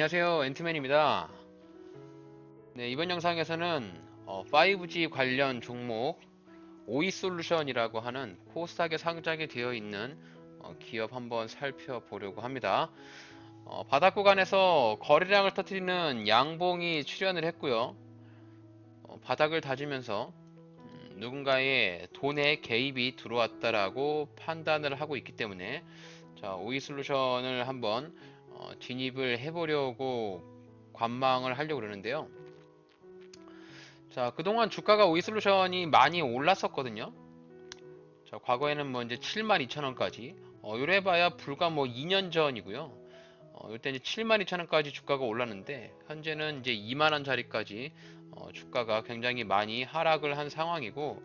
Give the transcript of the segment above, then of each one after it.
안녕하세요. 엔트맨입니다. 네, 이번 영상에서는 어, 5G 관련 종목 오이솔루션이라고 하는 코스닥에 상장이 되어 있는 어, 기업 한번 살펴보려고 합니다. 어, 바닥 구간에서 거래량을 터뜨리는 양봉이 출현을 했고요. 어, 바닥을 다지면서 음, 누군가의 돈의 개입이 들어왔다라고 판단을 하고 있기 때문에 자 오이솔루션을 한번 어, 진입을 해보려고 관망을 하려고 그러는데요. 자, 그동안 주가가 오이솔루션이 많이 올랐었거든요. 자, 과거에는 뭐 이제 72,000원까지, 어, 요래 봐야 불과 뭐 2년 전이고요. 어, 이때 이제 72,000원까지 주가가 올랐는데, 현재는 이제 2만원 자리까지, 어, 주가가 굉장히 많이 하락을 한 상황이고,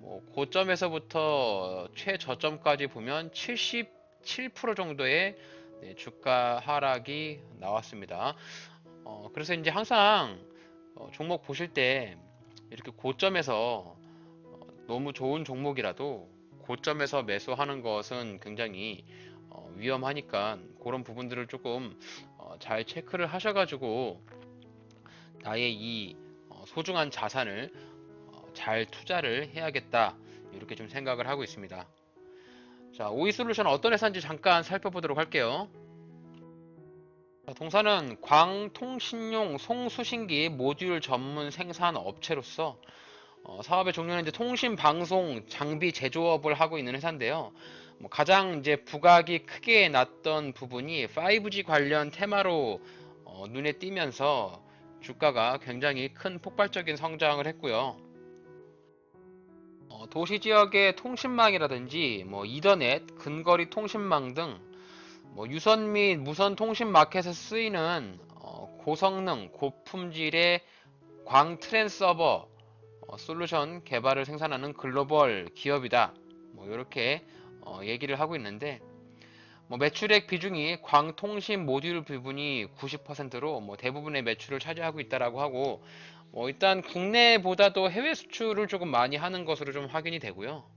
뭐, 고점에서부터 최저점까지 보면 77% 정도의 네, 주가 하락이 나왔습니다. 어, 그래서 이제 항상 어, 종목 보실 때 이렇게 고점에서 어, 너무 좋은 종목이라도 고점에서 매수하는 것은 굉장히 어, 위험하니까 그런 부분들을 조금 어, 잘 체크를 하셔가지고 나의 이 어, 소중한 자산을 어, 잘 투자를 해야겠다 이렇게 좀 생각을 하고 있습니다. 자, 오이 솔루션 어떤 회사인지 잠깐 살펴보도록 할게요. 자, 동사는 광통신용 송수신기 모듈 전문 생산 업체로서 어, 사업의 종류는 이제 통신 방송 장비 제조업을 하고 있는 회사인데요. 뭐 가장 이제 부각이 크게 났던 부분이 5G 관련 테마로 어, 눈에 띄면서 주가가 굉장히 큰 폭발적인 성장을 했고요. 어, 도시 지역의 통신망이라든지 뭐 이더넷, 근거리 통신망 등 뭐 유선 및 무선 통신 마켓에 쓰이는 어, 고성능, 고품질의 광 트랜 서버 어, 솔루션 개발을 생산하는 글로벌 기업이다. 뭐 이렇게 어, 얘기를 하고 있는데 뭐 매출액 비중이 광통신 모듈 부분이 90%로 뭐 대부분의 매출을 차지하고 있다라고 하고 뭐 일단 국내보다도 해외 수출을 조금 많이 하는 것으로 좀 확인이 되고요.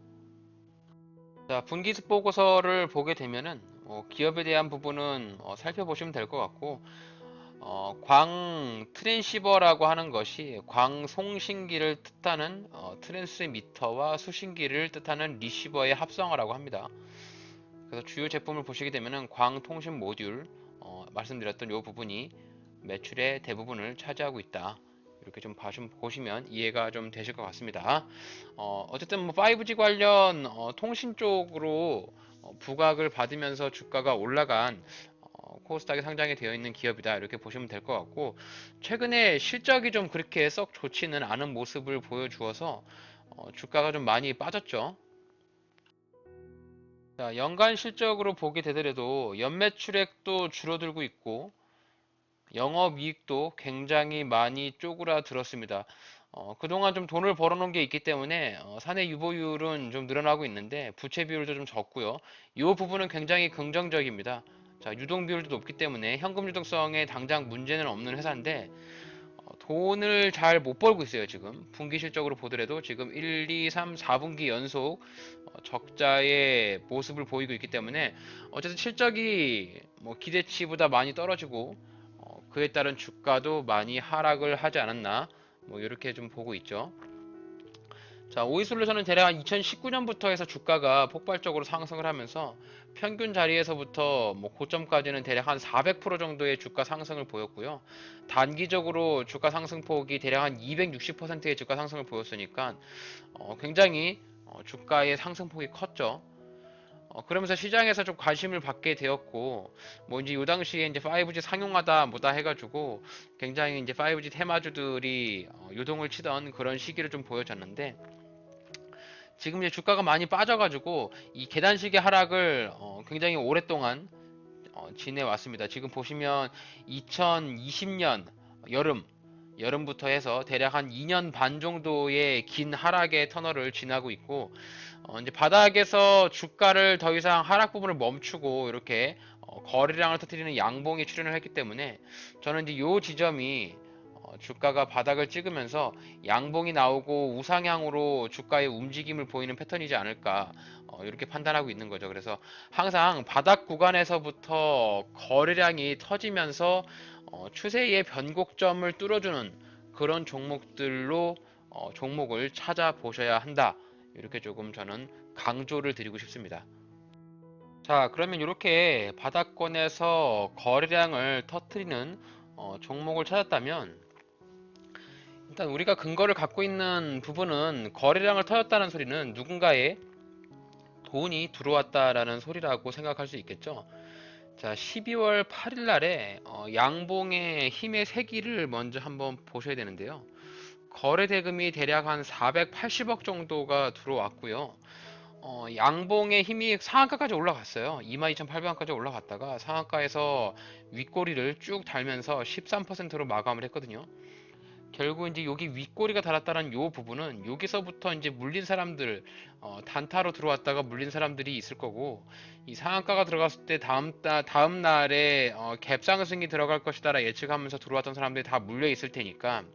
자, 분기습 보고서를 보게 되면은 어, 기업에 대한 부분은 어, 살펴보시면 될 것 같고 어, 광 트랜시버라고 하는 것이 광송신기를 뜻하는 어, 트랜스미터와 수신기를 뜻하는 리시버의 합성어라고 합니다. 그래서 주요 제품을 보시게 되면은 광통신 모듈 어, 말씀드렸던 이 부분이 매출의 대부분을 차지하고 있다. 이렇게 좀 봐좀 보시면 이해가 좀 되실 것 같습니다. 어, 어쨌든 뭐 5G 관련 어, 통신 쪽으로 어, 부각을 받으면서 주가가 올라간 어, 코스닥에 상장이 되어 있는 기업이다 이렇게 보시면 될 것 같고 최근에 실적이 좀 그렇게 썩 좋지는 않은 모습을 보여주어서 어, 주가가 좀 많이 빠졌죠. 자, 연간 실적으로 보게 되더라도 연매출액도 줄어들고 있고 영업이익도 굉장히 많이 쪼그라들었습니다. 어, 그동안 좀 돈을 벌어놓은 게 있기 때문에 어, 사내 유보율은 좀 늘어나고 있는데 부채 비율도 좀 적고요. 이 부분은 굉장히 긍정적입니다. 자, 유동 비율도 높기 때문에 현금 유동성에 당장 문제는 없는 회사인데 어, 돈을 잘 못 벌고 있어요, 지금. 분기 실적으로 보더라도 지금 1, 2, 3, 4분기 연속 어, 적자의 모습을 보이고 있기 때문에 어쨌든 실적이 뭐 기대치보다 많이 떨어지고 어, 그에 따른 주가도 많이 하락을 하지 않았나 뭐 이렇게 좀 보고 있죠. 자, 오이솔루션은 대략 2019년부터 해서 주가가 폭발적으로 상승을 하면서 평균 자리에서부터 뭐 고점까지는 대략 한 400% 정도의 주가 상승을 보였고요. 단기적으로 주가 상승폭이 대략 한 260%의 주가 상승을 보였으니까 어, 굉장히 어, 주가의 상승폭이 컸죠. 어, 그러면서 시장에서 좀 관심을 받게 되었고, 뭐 이제 요 당시에 이제 5G 상용하다 뭐다 해가지고 굉장히 이제 5G 테마주들이 어, 요동을 치던 그런 시기를 좀 보여줬는데, 지금 이제 주가가 많이 빠져가지고 이 계단식의 하락을 어, 굉장히 오랫동안 어, 지내왔습니다. 지금 보시면 2020년 여름 여름부터 해서 대략 한 2년 반 정도의 긴 하락의 터널을 지나고 있고 어, 이제 바닥에서 주가를 더 이상 하락 부분을 멈추고 이렇게 어, 거래량을 터뜨리는 양봉이 출현을 했기 때문에 저는 이제 요 지점이 어, 주가가 바닥을 찍으면서 양봉이 나오고 우상향으로 주가의 움직임을 보이는 패턴이지 않을까 어, 이렇게 판단하고 있는 거죠. 그래서 항상 바닥 구간에서부터 거래량이 터지면서 어, 추세의 변곡점을 뚫어주는 그런 종목들로 어, 종목을 찾아보셔야 한다. 이렇게 조금 저는 강조를 드리고 싶습니다. 자, 그러면 이렇게 바닥권에서 거래량을 터트리는 어, 종목을 찾았다면 일단 우리가 근거를 갖고 있는 부분은 거래량을 터졌다는 소리는 누군가의 돈이 들어왔다라는 소리라고 생각할 수 있겠죠. 자, 12월 8일 날에 어, 양봉의 힘의 세기를 먼저 한번 보셔야 되는데요. 거래 대금이 대략 한 480억 정도가 들어왔고요. 어, 양봉의 힘이 상한가까지 올라갔어요. 22,800원까지 올라갔다가 상한가에서 윗꼬리를 쭉 달면서 13%로 마감을 했거든요. 결국 이제 여기 윗꼬리가 달았다는 요 부분은 여기서부터 이제 물린 사람들 어, 단타로 들어왔다가 물린 사람들이 있을 거고 이 상한가가 들어갔을 때 다음 다, 다음 날에 어, 갭 상승이 들어갈 것이다라 예측하면서 들어왔던 사람들이 다 물려 있을 테니까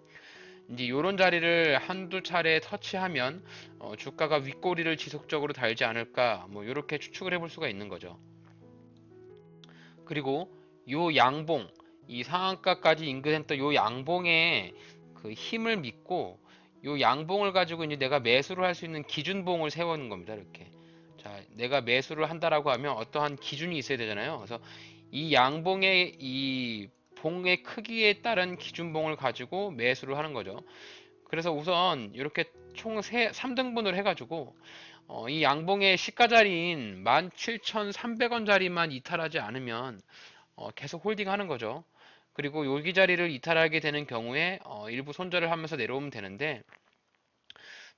이제 요런 자리를 한두 차례 터치하면 어, 주가가 윗꼬리를 지속적으로 달지 않을까 뭐 이렇게 추측을 해볼 수가 있는 거죠. 그리고 요 양봉 이 상한가까지 인근했던 요 양봉의 그 힘을 믿고 요 양봉을 가지고 이제 내가 매수를 할 수 있는 기준봉을 세우는 겁니다. 이렇게. 자, 내가 매수를 한다라고 하면 어떠한 기준이 있어야 되잖아요. 그래서 이 양봉의 이 봉의 크기에 따른 기준봉을 가지고 매수를 하는 거죠. 그래서 우선 이렇게 총 3등분을 해가지고 어, 이 양봉의 시가 자리인 17,300원짜리만 이탈하지 않으면 어, 계속 홀딩 하는 거죠. 그리고 여기 자리를 이탈하게 되는 경우에 어, 일부 손절을 하면서 내려오면 되는데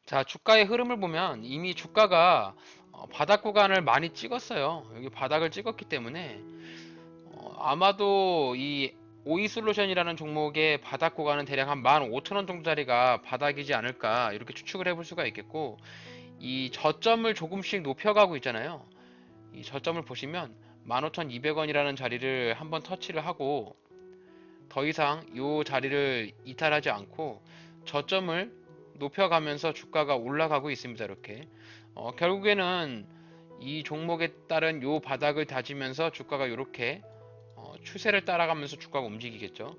자 주가의 흐름을 보면 이미 주가가 어, 바닥 구간을 많이 찍었어요. 여기 바닥을 찍었기 때문에 어, 아마도 이 오이솔루션이라는 종목의 바닥 구간은 대략 한 15,000원 정도짜리가 바닥이지 않을까 이렇게 추측을 해볼 수가 있겠고 이 저점을 조금씩 높여가고 있잖아요. 이 저점을 보시면 15,200원이라는 자리를 한번 터치를 하고 더 이상 이 자리를 이탈하지 않고 저점을 높여가면서 주가가 올라가고 있습니다. 이렇게 어, 결국에는 이 종목에 따른 요 바닥을 다지면서 주가가 이렇게 어, 추세를 따라가면서 주가가 움직이겠죠.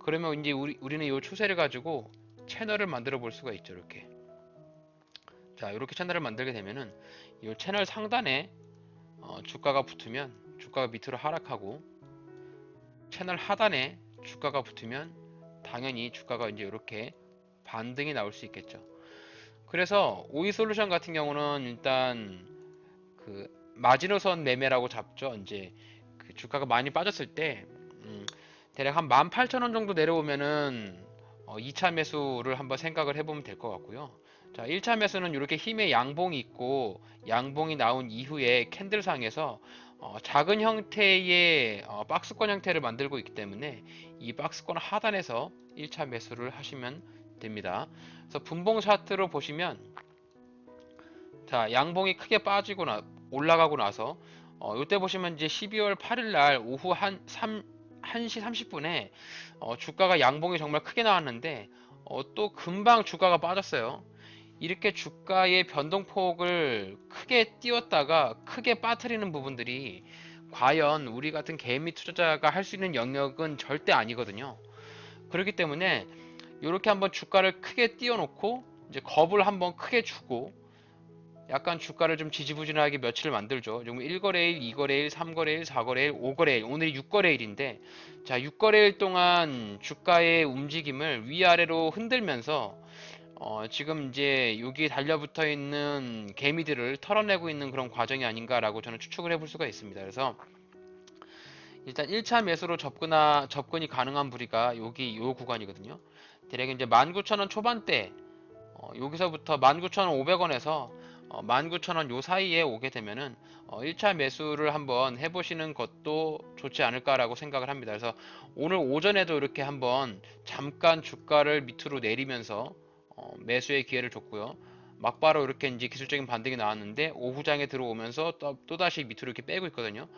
그러면 이제 우리, 우리는 이 추세를 가지고 채널을 만들어 볼 수가 있죠. 이렇게 자 이렇게 채널을 만들게 되면은 이 채널 상단에 어, 주가가 붙으면 주가가 밑으로 하락하고 채널 하단에 주가가 붙으면 당연히 주가가 이제 이렇게 반등이 나올 수 있겠죠. 그래서 오이 솔루션 같은 경우는 일단 그 마지노선 매매라고 잡죠. 이제 그 주가가 많이 빠졌을 때 음, 대략 한 18,000원 정도 내려오면은 어, 2차 매수를 한번 생각을 해보면 될 것 같고요. 자, 1차 매수는 이렇게 힘의 양봉이 있고 양봉이 나온 이후에 캔들상에서 어, 작은 형태의 어, 박스권 형태를 만들고 있기 때문에 이 박스권 하단에서 1차 매수를 하시면 됩니다. 그래서 분봉 차트로 보시면 자 양봉이 크게 빠지고 나 올라가고 나서 어, 이때 보시면 이제 12월 8일 날 오후 한 3, 1시 30분에 어, 주가가 양봉이 정말 크게 나왔는데 어, 또 금방 주가가 빠졌어요. 이렇게 주가의 변동폭을 크게 띄웠다가 크게 빠뜨리는 부분들이 과연 우리 같은 개미 투자자가 할 수 있는 영역은 절대 아니거든요. 그렇기 때문에 이렇게 한번 주가를 크게 띄워놓고 이제 겁을 한번 크게 주고 약간 주가를 좀 지지부진하게 며칠을 만들죠. 지금 1거래일, 2거래일, 3거래일, 4거래일, 5거래일, 오늘이 6거래일인데 자 6거래일 동안 주가의 움직임을 위아래로 흔들면서 어, 지금 이제 여기에 달려붙어 있는 개미들을 털어내고 있는 그런 과정이 아닌가라고 저는 추측을 해볼 수가 있습니다. 그래서 일단 1차 매수로 접근하, 접근이 가능한 부리가 여기 요 구간이거든요. 대략 이제 19,000원 초반대 어, 여기서부터 19,500원에서 어, 19,000원 요 사이에 오게 되면은 어, 1차 매수를 한번 해보시는 것도 좋지 않을까라고 생각을 합니다. 그래서 오늘 오전에도 이렇게 한번 잠깐 주가를 밑으로 내리면서 어, 매수의 기회를 줬고요. 막바로 이렇게 이제 기술적인 반등이 나왔는데 오후장에 들어오면서 또, 다시 밑으로 이렇게 빼고 있거든요.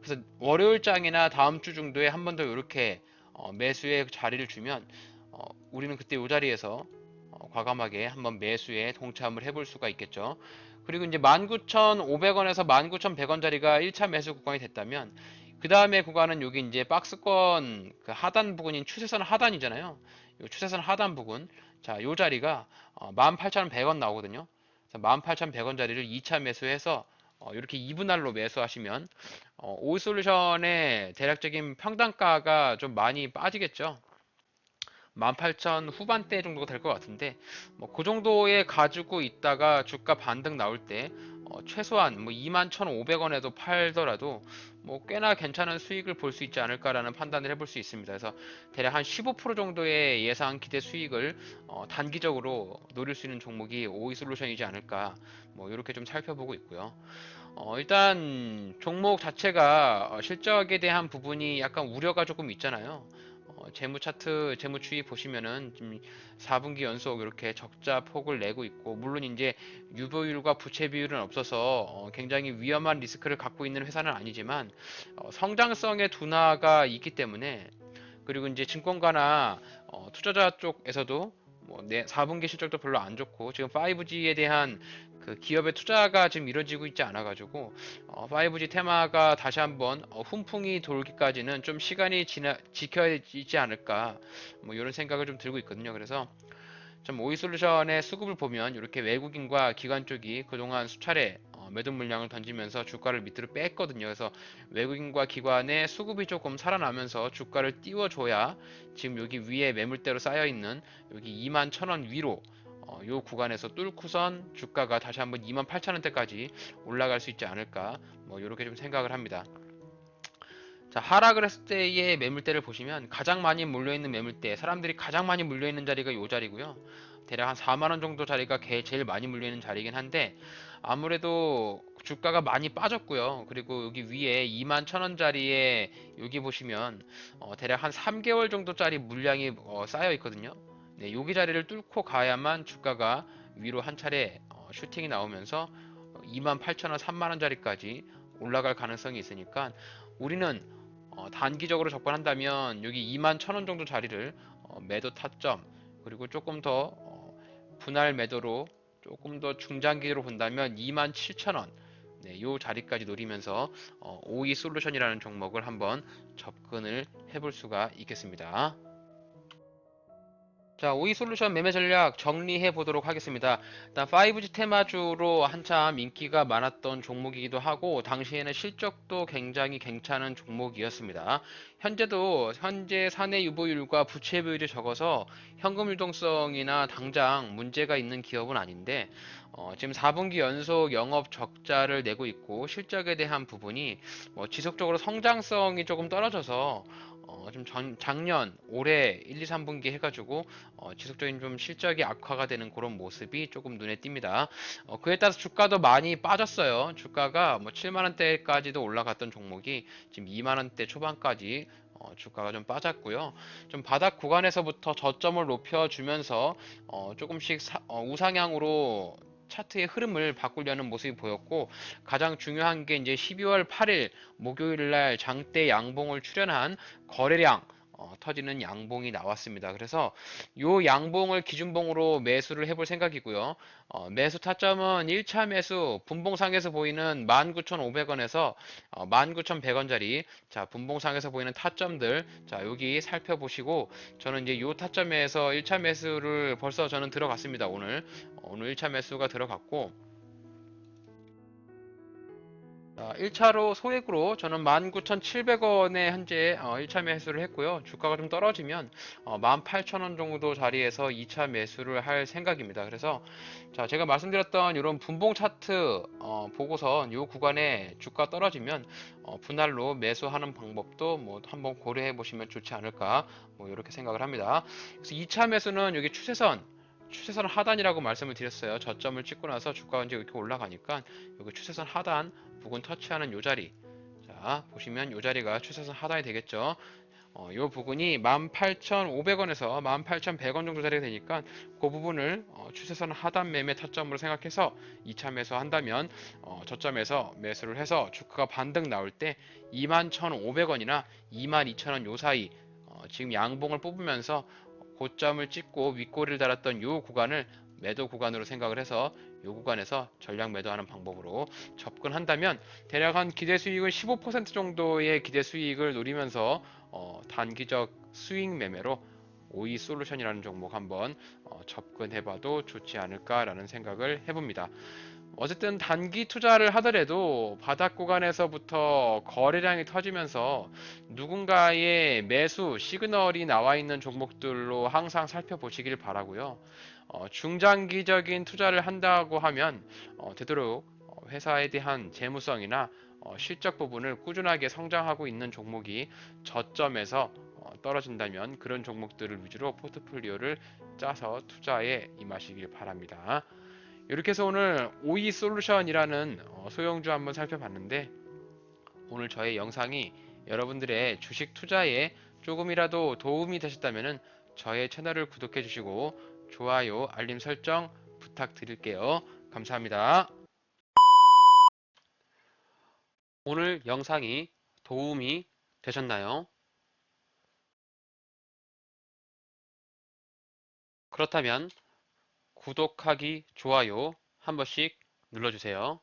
그래서 월요일장이나 다음 주 정도에 한 번 더 이렇게 어, 매수의 자리를 주면 어, 우리는 그때 이 자리에서 어, 과감하게 한번 매수에 동참을 해볼 수가 있겠죠. 그리고 이제 19,500원에서 19,100원짜리가 1차 매수 구간이 됐다면 그 다음에 구간은 여기 이제 박스권 그 하단 부분인 추세선 하단이잖아요. 이 추세선 하단 부분. 자, 요 자리가 어, 18,100원 나오거든요. 18,100원짜리를 2차 매수해서 어, 이렇게 2분할로 매수하시면 어, 오이솔루션의 대략적인 평단가가 좀 많이 빠지겠죠. 18,000 후반대 정도가 될 것 같은데 뭐 그 정도에 가지고 있다가 주가 반등 나올 때 어, 최소한 뭐 21,500원에도 팔더라도 뭐 꽤나 괜찮은 수익을 볼 수 있지 않을까라는 판단을 해볼 수 있습니다. 그래서 대략 한 15% 정도의 예상 기대 수익을 어, 단기적으로 노릴 수 있는 종목이 오이 솔루션이지 않을까 뭐 이렇게 좀 살펴보고 있고요. 어, 일단 종목 자체가 어, 실적에 대한 부분이 약간 우려가 조금 있잖아요. 어, 재무 차트, 재무 추이 보시면은 지금 4분기 연속 이렇게 적자 폭을 내고 있고, 물론 이제 유보율과 부채 비율은 없어서 어, 굉장히 위험한 리스크를 갖고 있는 회사는 아니지만 어, 성장성의 둔화가 있기 때문에 그리고 이제 증권가나 어, 투자자 쪽에서도 뭐 4분기 실적도 별로 안 좋고 지금 5G에 대한 그 기업의 투자가 지금 이루어지고 있지 않아 가지고 어, 5G 테마가 다시 한번 어, 훈풍이 돌기까지는 좀 시간이 지나 지켜지지 않을까 뭐 이런 생각을 좀 들고 있거든요. 그래서 좀 오이솔루션의 수급을 보면 이렇게 외국인과 기관 쪽이 그동안 수차례 어, 매도 물량을 던지면서 주가를 밑으로 뺐거든요. 그래서 외국인과 기관의 수급이 조금 살아나면서 주가를 띄워줘야 지금 여기 위에 매물대로 쌓여 있는 여기 2만 1천원 위로 어, 요 구간에서 뚫고선 주가가 다시 한번 28,000원대까지 올라갈 수 있지 않을까 뭐 이렇게 좀 생각을 합니다. 자 하락을 했을 때의 매물대를 보시면 가장 많이 몰려있는 매물대 사람들이 가장 많이 몰려있는 자리가 이 자리고요 대략 한 4만원 정도 자리가 제일 많이 몰려있는 자리긴 한데 아무래도 주가가 많이 빠졌고요. 그리고 여기 위에 2만 천원짜리에 여기 보시면 어, 대략 한 3개월 정도짜리 물량이 어, 쌓여 있거든요. 네, 여기 자리를 뚫고 가야만 주가가 위로 한 차례 어, 슈팅이 나오면서 28,000원, 3만원짜리까지 올라갈 가능성이 있으니까 우리는 어, 단기적으로 접근한다면 여기 2만 1천원 정도 자리를 어, 매도 타점 그리고 조금 더 어, 분할 매도로 조금 더 중장기로 본다면 2만 7천원 네, 요 자리까지 노리면서 어, OE 솔루션이라는 종목을 한번 접근을 해볼 수가 있겠습니다. 자, 오이 솔루션 매매 전략 정리해 보도록 하겠습니다. 일단 5G 테마주로 한참 인기가 많았던 종목이기도 하고 당시에는 실적도 굉장히 괜찮은 종목이었습니다. 현재도 현재 사내 유보율과 부채 비율이 적어서 현금 유동성이나 당장 문제가 있는 기업은 아닌데 어, 지금 4분기 연속 영업 적자를 내고 있고 실적에 대한 부분이 뭐 지속적으로 성장성이 조금 떨어져서 어, 좀 전, 작년, 올해 1, 2, 3분기 해가지고 어, 지속적인 좀 실적이 악화가 되는 그런 모습이 조금 눈에 띕니다. 어, 그에 따라서 주가도 많이 빠졌어요. 주가가 뭐 7만 원대까지도 올라갔던 종목이 지금 2만 원대 초반까지 어, 주가가 좀 빠졌고요. 좀 바닥 구간에서부터 저점을 높여주면서 어, 조금씩 사, 어, 우상향으로 차트의 흐름을 바꾸려는 모습이 보였고 가장 중요한 게 이제 12월 8일 목요일 날 장대 양봉을 출현한 거래량 어, 터지는 양봉이 나왔습니다. 그래서 이 양봉을 기준봉으로 매수를 해볼 생각이고요. 어, 매수 타점은 1차 매수 분봉상에서 보이는 19,500원에서 어, 19,100원짜리 자 분봉상에서 보이는 타점들 자 여기 살펴보시고 저는 이제 이 타점에서 1차 매수를 벌써 저는 들어갔습니다. 오늘 어, 오늘 1차 매수가 들어갔고 자, 1차로 소액으로 저는 19,700원에 현재 1차 어, 매수를 했고요. 주가가 좀 떨어지면 18,000원 어, 정도 자리에서 2차 매수를 할 생각입니다. 그래서 자, 제가 말씀드렸던 이런 분봉 차트 어, 보고선 이 구간에 주가 떨어지면 어, 분할로 매수하는 방법도 뭐 한번 고려해 보시면 좋지 않을까 뭐 이렇게 생각을 합니다. 그래서 2차 매수는 여기 추세선 추세선 하단이라고 말씀을 드렸어요. 저점을 찍고 나서 주가가 이제 이렇게 올라가니까 여기 추세선 하단 부근 터치하는 요 자리 자 보시면 요 자리가 추세선 하단이 되겠죠 어, 요 부분이 18,500원에서 18,100원 정도 자리가 되니까 그 부분을 어, 추세선 하단 매매 타점으로 생각해서 2차 매수 한다면 어, 저점에서 매수를 해서 주가가 반등 나올 때 21,500원이나 22,000원 요 사이 어, 지금 양봉을 뽑으면서 그 고점을 찍고 윗꼬리를 달았던 이 구간을 매도 구간으로 생각을 해서 이 구간에서 전략 매도하는 방법으로 접근한다면 대략 한 기대 수익을 15% 정도의 기대 수익을 노리면서 어, 단기적 스윙 매매로 오이 솔루션이라는 종목 한번 어, 접근해봐도 좋지 않을까라는 생각을 해봅니다. 어쨌든 단기 투자를 하더라도 바닥 구간에서부터 거래량이 터지면서 누군가의 매수 시그널이 나와 있는 종목들로 항상 살펴보시길 바라고요. 어, 중장기적인 투자를 한다고 하면 어, 되도록 어, 회사에 대한 재무성이나 어, 실적 부분을 꾸준하게 성장하고 있는 종목이 저점에서 어, 떨어진다면 그런 종목들을 위주로 포트폴리오를 짜서 투자에 임하시길 바랍니다. 이렇게 해서 오늘 오이 솔루션이라는 어, 소형주 한번 살펴봤는데 오늘 저의 영상이 여러분들의 주식 투자에 조금이라도 도움이 되셨다면 저의 채널을 구독해 주시고 좋아요, 알림 설정 부탁드릴게요. 감사합니다. 오늘 영상이 도움이 되셨나요? 그렇다면 구독하기, 좋아요 한 번씩 눌러주세요.